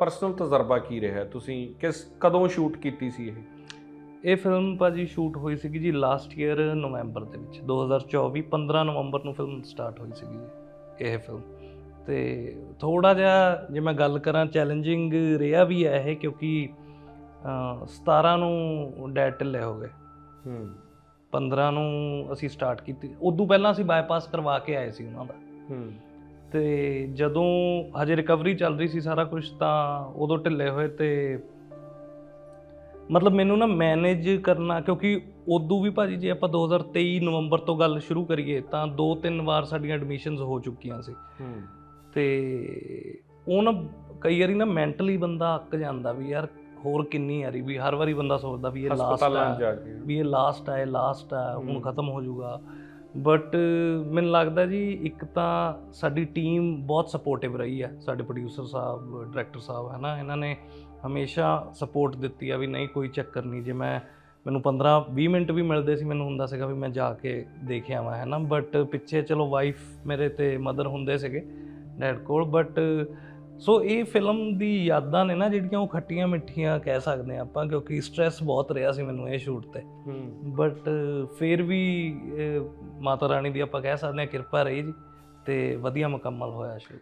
Personal ਤਜਰਬਾ ਕੀ ਰਿਹਾ? ਤੁਸੀਂ ਕਿਸ ਕਦੋਂ ਸ਼ੂਟ ਕੀਤੀ ਸੀ ਇਹ? ਇਹ ਫਿਲਮ ਭਾਜੀ ਸ਼ੂਟ ਹੋਈ ਸੀਗੀ ਜੀ ਲਾਸਟ ਈਅਰ ਨਵੰਬਰ ਦੇ ਵਿੱਚ। 2024 15 ਨਵੰਬਰ ਨੂੰ ਫਿਲਮ ਸਟਾਰਟ ਹੋਈ ਸੀਗੀ ਜੀ ਇਹ ਫਿਲਮ ਤੇ ਥੋੜਾ ਜਿਹਾ ਜੇ ਮੈਂ ਗੱਲ ਕਰਾਂ ਚੈਲੰਜਿੰਗ ਰਿਹਾ ਵੀ ਹੈ ਇਹ ਕਿਉਂਕਿ ਅਹ, 17 ਨੂੰ ਡੈਡ ਢਿੱਲੇ ਹੋ ਗਏ। ਹੂੰ। 15 ਨੂੰ ਅਸੀਂ ਸਟਾਰਟ ਕੀਤੀ। ਉਦੋਂ ਪਹਿਲਾਂ ਅਸੀਂ ਬਾਈਪਾਸ ਕਰਵਾ ਕੇ ਆਏ ਸੀ ਉਹਨਾਂ ਦਾ। ਹੂੰ। ਤੇ ਜਦੋਂ ਹਜੇ ਰਿਕਵਰੀ ਚੱਲ ਰਹੀ ਸੀ ਸਾਰਾ ਕੁਝ ਤਾਂ ਉਦੋਂ ਢਿੱਲੇ ਹੋਏ ਤੇ ਮਤਲਬ ਮੈਨੂੰ ਨਾ ਮੈਨੇਜ ਕਰਨਾ ਕਿਉਂਕਿ ਉਦੋਂ ਵੀ ਭਾਜੀ ਜੇ ਆਪਾਂ 2023 ਨਵੰਬਰ ਤੋਂ ਗੱਲ ਸ਼ੁਰੂ ਕਰੀਏ ਤਾਂ ਦੋ ਤਿੰਨ ਵਾਰ ਸਾਡੀਆਂ ਐਡਮਿਸ਼ਨਸ ਹੋ ਚੁੱਕੀਆਂ ਸੀ। ਤੇ ਉਹ ਨਾ ਕਈ ਵਾਰੀ ਨਾ ਮੈਂਟਲੀ ਬੰਦਾ ਅੱਕ ਜਾਂਦਾ ਵੀ ਯਾਰ ਹੋਰ ਕਿੰਨੀ ਵਾਰੀ ਵੀ ਹਰ ਵਾਰੀ ਬੰਦਾ ਸੋਚਦਾ ਵੀ ਇਹ ਲਾਸਟ ਹੈ ਵੀ ਇਹ ਲਾਸਟ ਹੈ ਲਾਸਟ ਹੈ ਹੁਣ। ਖਤਮ ਹੋ ਜਾਊਗਾ। ਬਟ ਮੈਨੂੰ ਲੱਗਦਾ ਜੀ ਇੱਕ ਤਾਂ ਸਾਡੀ ਟੀਮ ਬਹੁਤ ਸਪੋਰਟਿਵ ਰਹੀ ਹੈ ਸਾਡੇ ਪ੍ਰੋਡਿਊਸਰ ਸਾਹਿਬ ਡਾਇਰੈਕਟਰ ਸਾਹਿਬ ਹੈ ਨਾ ਇਹਨਾਂ ਨੇ ਹਮੇਸ਼ਾ ਸਪੋਰਟ ਦਿੱਤੀ ਆ ਵੀ ਨਹੀਂ, ਕੋਈ ਚੱਕਰ ਨਹੀਂ। ਜੇ ਮੈਂ, ਮੈਨੂੰ 15 20 ਮਿੰਟ ਵੀ ਮਿਲਦੇ ਸੀ, ਮੈਨੂੰ ਹੁੰਦਾ ਸੀਗਾ ਵੀ ਮੈਂ ਜਾ ਕੇ ਦੇਖ ਆਵਾਂ ਹੈ ਨਾ ਬਟ ਪਿੱਛੇ ਚਲੋ ਵਾਈਫ ਮੇਰੇ ਤੇ ਮਦਰ ਹੁੰਦੇ ਸੀਗੇ ਡੈਡ ਕੋਲ। ਬਟ ਸੋ ਇਹ ਫਿਲਮ ਦੀ ਯਾਦਾਂ ਨੇ ਨਾ ਜਿਹੜੀਆਂ ਉਹ ਖੱਟੀਆਂ ਮਿੱਠੀਆਂ ਕਹਿ ਸਕਦੇ ਹਾਂ ਆਪਾਂ ਕਿਉਂਕਿ ਸਟ੍ਰੈਸ ਬਹੁਤ ਰਿਹਾ ਸੀ ਮੈਨੂੰ ਇਹ ਸ਼ੂਟ ਤੇ। ਬਟ ਫਿਰ ਵੀ ਮਾਤਾ ਰਾਣੀ ਦੀ ਆਪਾਂ ਕਹਿ ਸਕਦੇ ਹਾਂ ਕਿਰਪਾ ਰਹੀ ਜੀ ਤੇ ਵਧੀਆ ਮੁਕੰਮਲ ਹੋਇਆ ਸ਼ੂਟ